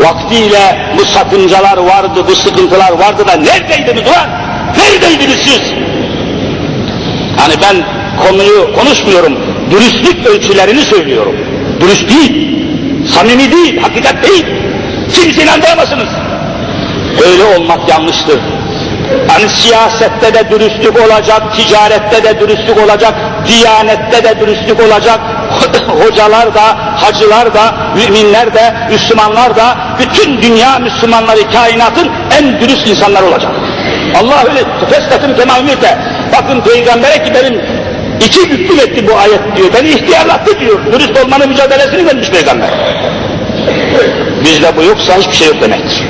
Vaktiyle bu sakıncalar vardı, bu sıkıntılar vardı da neredeydiniz ulan? Neredeydiniz siz? Hani ben konuyu konuşmuyorum, dürüstlük ölçülerini söylüyorum. Dürüst değil, samimi değil, hakikat değil. Kimse inandıramazsınız. Öyle olmak yanlıştır. Hani siyasette de dürüstlük olacak, ticarette de dürüstlük olacak, diyanette de dürüstlük olacak, hocalar da, hacılar da, müminler de, Müslümanlar da, bütün dünya Müslümanları kainatın en dürüst insanlar olacak. Allah öyle fesletüm kemamürte. Bakın peygambere ki benim iki büklüm etti bu ayet diyor. Beni ihtiyarlattı diyor. Dürüst olmanın mücadelesini vermiş peygamber. Bizde bu yoksa hiçbir şey yok demektir.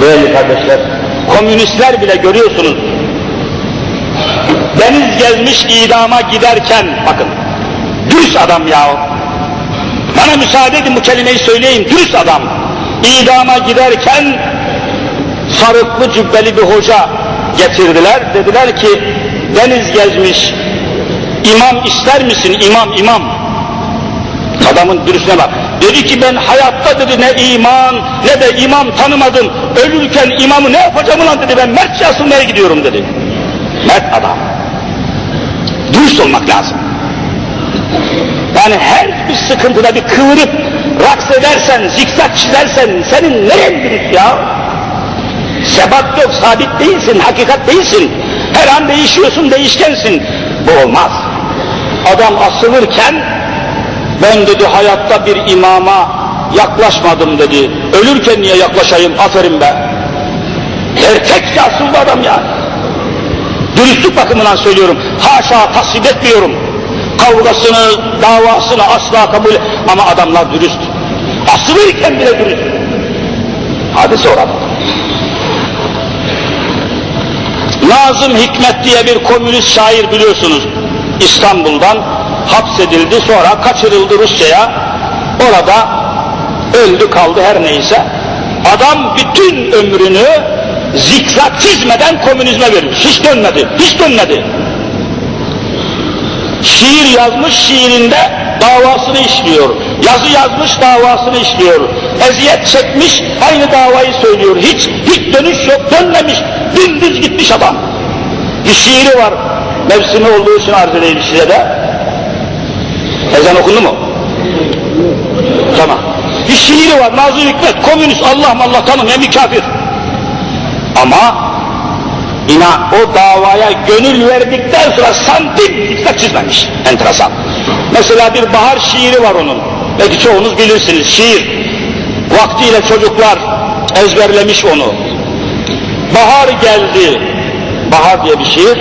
Böyle kardeşler, komünistler bile görüyorsunuz. Deniz gezmiş idama giderken, bakın, dürüst adam ya. Bana müsaade edin bu kelimeyi söyleyeyim, dürüst adam. İdama giderken sarıklı cübbeli bir hoca getirdiler. Dediler ki deniz gezmiş imam ister misin? İmam imam. Adamın dürüstüne bak. Dedi ki ben hayatta dedi ne iman ne de imam tanımadım. Ölürken imamı ne yapacağım ulan? dedi. Ben mertçe asılmaya gidiyorum dedi. Mert adam. Dürüst olmak lazım yani her bir sıkıntıda bir kıvırıp raks edersen, zikzak çizersen senin neren dürüst ya? Sebat yok, sabit değilsin, hakikat değilsin. Her an değişiyorsun, değişkensin. Bu olmaz. Adam asılırken ben dedi hayatta bir imama yaklaşmadım dedi. Ölürken niye yaklaşayım? Aferin be. Erkekçe asıldı adam ya. Dürüstlük bakımından söylüyorum. Haşa tasvip etmiyorum. Kavgasını, davasını asla kabul ama adamlar dürüst. Asılırken bile dürüst. Hadi sonra. Nazım Hikmet diye bir komünist şair biliyorsunuz. İstanbul'dan hapsedildi sonra kaçırıldı Rusya'ya. Orada öldü kaldı her neyse. Adam bütün ömrünü zikzak çizmeden komünizme vermiş. Hiç dönmedi, hiç dönmedi. Şiir yazmış, şiirinde davasını işliyor. Yazı yazmış, davasını işliyor. Eziyet çekmiş, aynı davayı söylüyor. Hiç, hiç dönüş yok, dönmemiş. Dümdüz gitmiş adam. Bir şiiri var. Mevsimi olduğu için arz edeyim size de. Ezan okundu mu? Tamam. Bir şiiri var. Nazım Hikmet, komünist, Allah Allah tanımayan bir kafir. Ama İna o davaya gönül verdikten sonra santim zikzak çizmemiş. Enteresan. Mesela bir bahar şiiri var onun. Belki çoğunuz bilirsiniz. Şiir. Vaktiyle çocuklar ezberlemiş onu. Bahar geldi. Bahar diye bir şiir.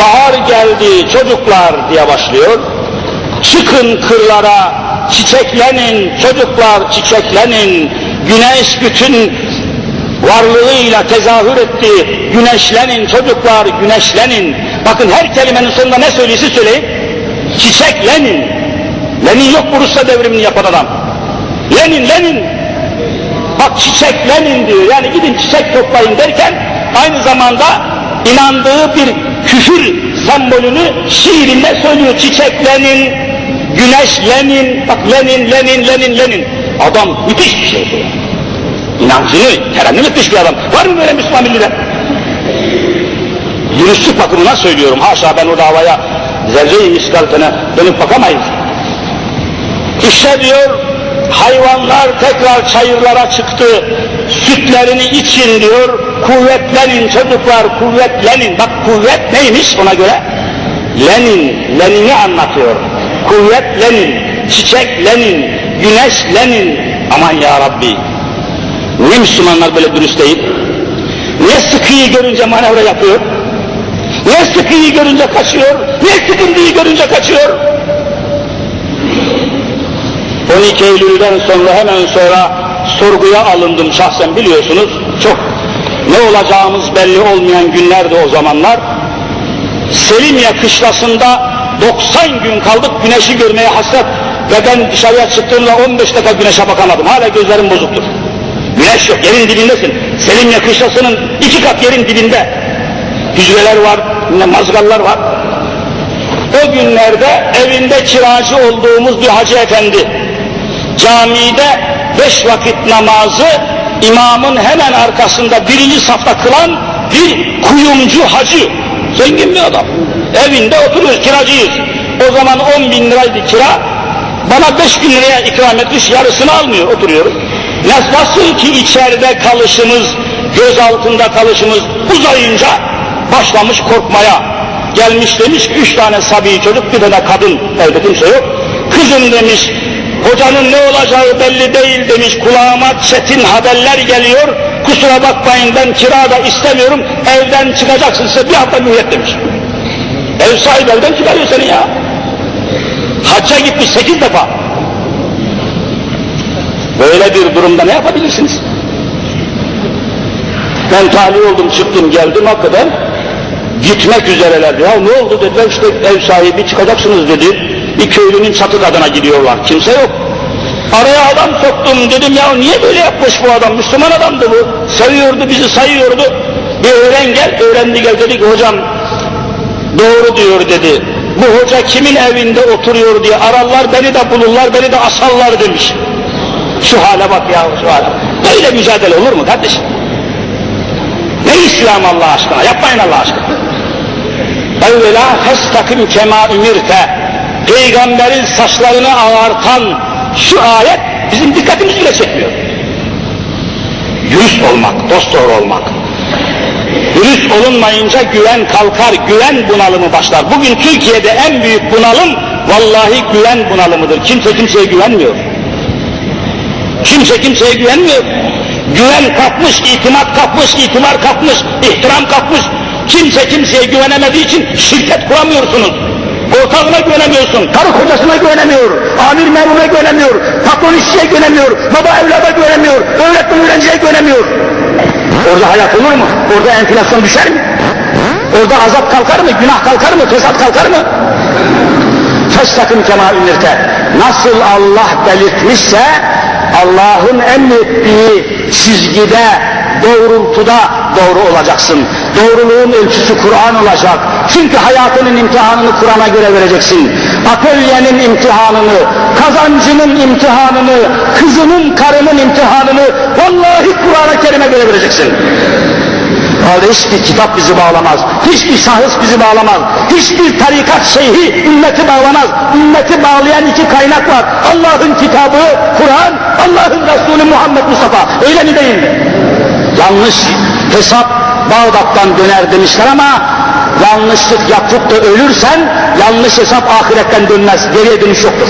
Bahar geldi çocuklar diye başlıyor. Çıkın kırlara, çiçeklenin, çocuklar çiçeklenin. Güneş bütün varlığıyla tezahür etti. Güneşlenin çocuklar, güneşlenin. Bakın her kelimenin sonunda ne söylüyorsa söyleyin. Çiçeklenin. Lenin yok mu Rusya devrimini yapan adam? Lenin, Lenin. Bak çiçeklenin diyor. Yani gidin çiçek toplayın derken aynı zamanda inandığı bir küfür sembolünü şiirinde söylüyor. Çiçeklenin, güneşlenin, bak Lenin, Lenin, Lenin, Lenin. Adam müthiş bir şey söylüyor inancını terennüm etmiş bir adam. Var mı böyle Müslüman millide? Dürüstlük bakımından söylüyorum. Haşa ben o davaya zerre-i miskaltene dönüp bakamayız. İşte diyor hayvanlar tekrar çayırlara çıktı. Sütlerini için diyor. Kuvvetlenin çocuklar kuvvetlenin. Bak kuvvet neymiş ona göre? Lenin, Lenin'i anlatıyor. Kuvvet Lenin, çiçek Lenin, güneş Lenin. Aman ya Rabbi Niye Müslümanlar böyle dürüst değil? Niye sıkıyı görünce manevra yapıyor? Niye sıkıyı görünce kaçıyor? Niye sıkıntıyı görünce kaçıyor? 12 Eylül'den sonra hemen sonra sorguya alındım şahsen biliyorsunuz. Çok ne olacağımız belli olmayan günlerdi o zamanlar. Selimiye kışlasında 90 gün kaldık güneşi görmeye hasret ve ben dışarıya çıktığımda 15 dakika güneşe bakamadım. Hala gözlerim bozuktur. Güneş yok, yerin dibindesin. Selimye kışlasının iki kat yerin dibinde. Hücreler var, mazgallar var. O günlerde evinde kiracı olduğumuz bir hacı efendi, camide beş vakit namazı imamın hemen arkasında birinci safta kılan bir kuyumcu hacı. Zengin bir adam. Evinde oturuyoruz, kiracıyız. O zaman 10 bin liraydı kira. Bana 5 bin liraya ikram etmiş, yarısını almıyor, oturuyoruz. Nas- Nasıl ki içeride kalışımız, göz altında kalışımız uzayınca başlamış korkmaya. Gelmiş demiş üç tane sabi çocuk, bir tane kadın, evde kimse yok. Kızım demiş, hocanın ne olacağı belli değil demiş, kulağıma çetin haberler geliyor. Kusura bakmayın ben kira da istemiyorum, evden çıkacaksın size bir hafta mühlet demiş. Ev sahibi evden çıkarıyor seni ya. Hacca gitmiş sekiz defa. Böyle bir durumda ne yapabilirsiniz? Ben tahliye oldum, çıktım, geldim hakikaten. Gitmek üzereler. Ya ne oldu dediler işte ev sahibi çıkacaksınız dedi. Bir köylünün çatı kadına gidiyorlar. Kimse yok. Araya adam soktum dedim ya niye böyle yapmış bu adam? Müslüman adamdı bu. Seviyordu bizi sayıyordu. Bir öğren gel, öğrendi gel dedi ki hocam doğru diyor dedi. Bu hoca kimin evinde oturuyor diye ararlar beni de bulurlar beni de asarlar demiş. Şu hale bak ya şu hale. Böyle mücadele olur mu kardeşim? Ne İslam Allah aşkına? Yapmayın Allah aşkına. Evvela festakim kema ümirte. Peygamberin saçlarını ağartan şu ayet bizim dikkatimizi bile çekmiyor. Dürüst olmak, dost doğru olmak. Dürüst olunmayınca güven kalkar, güven bunalımı başlar. Bugün Türkiye'de en büyük bunalım vallahi güven bunalımıdır. Kimse kimseye güvenmiyor. Kimse kimseye güvenmiyor. Güven kapmış, itimat kapmış, itibar kapmış, ihtiram kapmış. Kimse kimseye güvenemediği için şirket kuramıyorsunuz. Ortağına güvenemiyorsun, karı kocasına güvenemiyor, amir memuruna güvenemiyor, patron işçiye güvenemiyor, baba evlada güvenemiyor, öğretmen öğrenciye güvenemiyor. Orada hayat olur mu? Orada enflasyon düşer mi? Orada azap kalkar mı? Günah kalkar mı? Fesat kalkar mı? Festakım kema ümirte. Nasıl Allah belirtmişse Allah'ın emrettiği çizgide, doğrultuda doğru olacaksın. Doğruluğun ölçüsü Kur'an olacak. Çünkü hayatının imtihanını Kur'an'a göre vereceksin. Atölyenin imtihanını, kazancının imtihanını, kızının, karının imtihanını vallahi Kur'an-ı Kerim'e göre vereceksin. Vallahi hiçbir kitap bizi bağlamaz, hiçbir şahıs bizi bağlamaz, hiçbir tarikat şeyhi ümmeti bağlamaz. Ümmeti bağlayan iki kaynak var. Allah'ın kitabı Kur'an, Allah'ın Resulü Muhammed Mustafa. Öyle mi değil mi? Yanlış hesap Bağdat'tan döner demişler ama yanlışlık yapıp da ölürsen yanlış hesap ahiretten dönmez. Geriye dönüş yoktur.